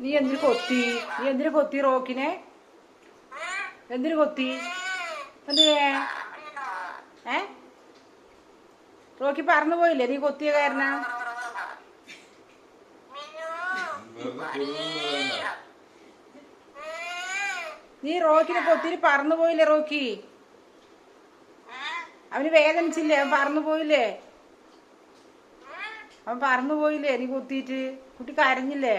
നീ എന്തിനു കൊത്തി നീ എന്തിനു കൊത്തി റോക്കിനെ? എന്തിനു കൊത്തി എന്തിനേ? ഏ? റോക്കി പറഞ്ഞു പോയില്ലേ? നീ കൊത്തിയ കാരണ? നീ റോക്കിനെ കൊത്തിരി പറന്നു പോയില്ലേ റോക്കി? അവന് വേദനിച്ചില്ലേ? അവൻ പറന്നു പോയില്ലേ? അവൻ പറന്നു പോയില്ലേ നീ കുത്തിയിട്ട്? കുട്ടി കരഞ്ഞില്ലേ?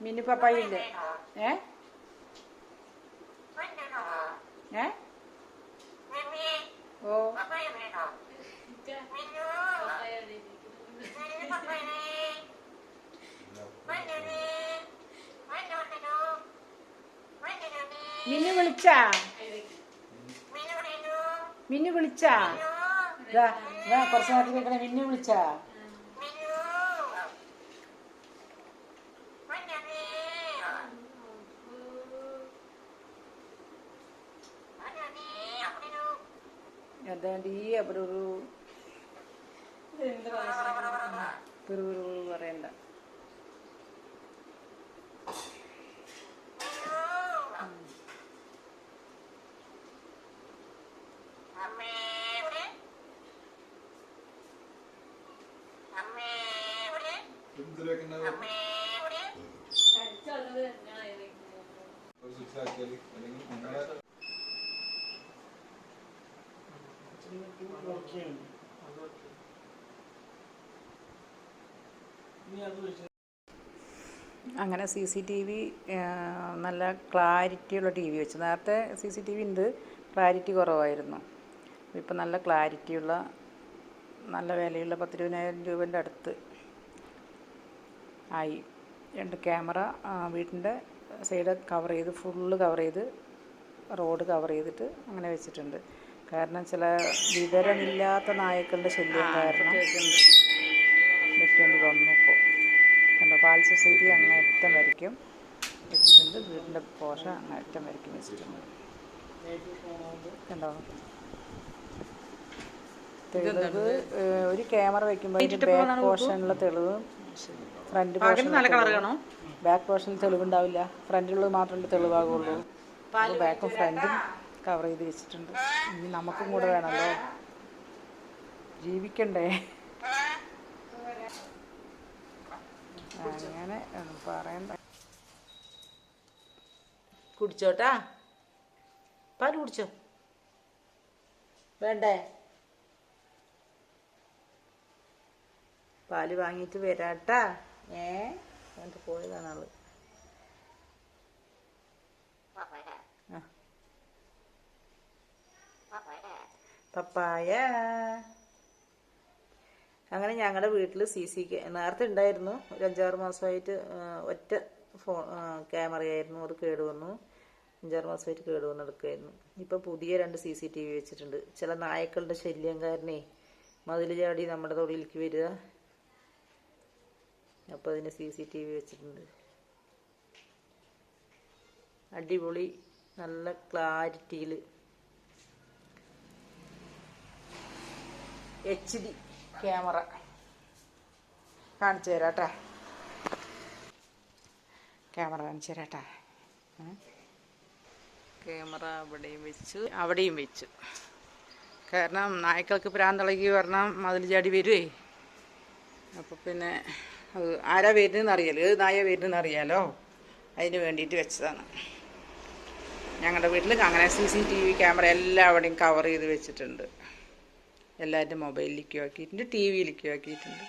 മിനി പപ്പായില്ലേ? ഏ? ഏ? ഓ. മിന്നു വിളിച്ചാ? മിന്നു വിളിച്ചാ? ദാ, ദാ കുറച്ച് നേരത്തെ കേൾക്കണേ മിന്നു വിളിച്ചാ? എന്താണ്ട് ഈ അവിടെ ഒരു പിറുപിറു പറയണ്ട. അങ്ങനെ സി സി ടി വി നല്ല ക്ലാരിറ്റിയുള്ള ടി വി വെച്ചു. നേരത്തെ സി സി ടി വി ഉണ്ട് ക്ലാരിറ്റി കുറവായിരുന്നു. ഇപ്പം നല്ല ക്ലാരിറ്റിയുള്ള നല്ല വിലയുള്ള പത്തിരുപതിനായിരം രൂപേന്റെ അടുത്ത് ആയി. രണ്ട് ക്യാമറ വീട്ടിന്റെ സൈഡ് കവർ ചെയ്ത് ഫുള്ള് കവർ ചെയ്ത് റോഡ് കവർ ചെയ്തിട്ട് അങ്ങനെ വെച്ചിട്ടുണ്ട്. കാരണം ചില വിവരമില്ലാത്ത നായ്ക്കളുടെ ശല്യം കാരണം വെക്കേണ്ടി വന്നു ഇപ്പോൾ. കണ്ടോ പാൽ സൊസൈറ്റി അങ്ങേറ്റം വരയ്ക്കും. വെച്ചിട്ടുണ്ട് വീടിന്റെ പോഷ അങ്ങേറ്റം വരയ്ക്കും വെച്ചിട്ടുണ്ട്. കണ്ടോ? തെളിവ് ഒരു ക്യാമറ വെക്കുമ്പോൾ ബാക്ക് പോർഷനിലുള്ള തെളിവ്. ഫ്രണ്ട് പോർഷൻ ബാക്ക് പോർഷനിൽ തെളിവുണ്ടാവില്ല. ഫ്രണ്ടിലുള്ളത് മാത്രമേ തെളിവാകുള്ളൂ. ബാക്കും ഫ്രണ്ടും കവർ ചെയ്ത് വെച്ചിട്ടുണ്ട്. ഇനി നമുക്കും കൂടെ വേണമല്ലോ ജീവിക്കണ്ടേ? അങ്ങനെ പറയണ്ട. കുടിച്ചോട്ടാ? പാൽ കുടിച്ചോ? വേണ്ടേ? പാൽ വാങ്ങിയിട്ട് വരാട്ടാ. ഏ? എന്നിട്ട് പോയതാണ് ആൾ. പപ്പായ. അങ്ങനെ ഞങ്ങളുടെ വീട്ടിൽ സി സി നേരത്തെ ഉണ്ടായിരുന്നു ഒരു അഞ്ചാറ് മാസമായിട്ട് ഒറ്റ ഫോ ക്യാമറയായിരുന്നു. അത് കേടുവന്നു അഞ്ചാറ് മാസമായിട്ട് കേടുവന്ന് എടുക്കുമായിരുന്നു ഇപ്പം പുതിയ രണ്ട് സി സി ടി വി വെച്ചിട്ടുണ്ട്. ചില നായക്കളുടെ ശല്യം കാരണേ മതിൽ ചാടി നമ്മുടെ തൊടിയിലേക്ക് വരിക. അപ്പോൾ അതിന് സി സി ടി വി വെച്ചിട്ടുണ്ട്. അടിപൊളി നല്ല ക്ലാരിറ്റിയിൽ എച്ച് ഡി ക്യാമറ. കാണിച്ചു തരാട്ടെ ക്യാമറ കാണിച്ചു തരാട്ടെ ക്യാമറ അവിടെയും വെച്ചു അവിടെയും വെച്ചു. കാരണം നായ്ക്കൾക്ക് പ്രാന്തളകി പറഞ്ഞാൽ മതിൽ ചാടി വരുവേ. അപ്പോൾ പിന്നെ ആരാ വരുന്നതെന്ന് അറിയാലോ ഏത് നായ വരുന്നതെന്ന് അറിയാലോ അതിന് വേണ്ടിയിട്ട് വെച്ചതാണ്. ഞങ്ങളുടെ വീട്ടിൽ അങ്ങനെ C C T V camera എല്ലാവിടെയും കവർ ചെയ്ത് വെച്ചിട്ടുണ്ട്. എല്ലാവരുടെ മൊബൈലിലേക്ക് ആക്കിയിട്ടുണ്ട് ടി വിയിലേക്ക് ആക്കിയിട്ടുണ്ട്.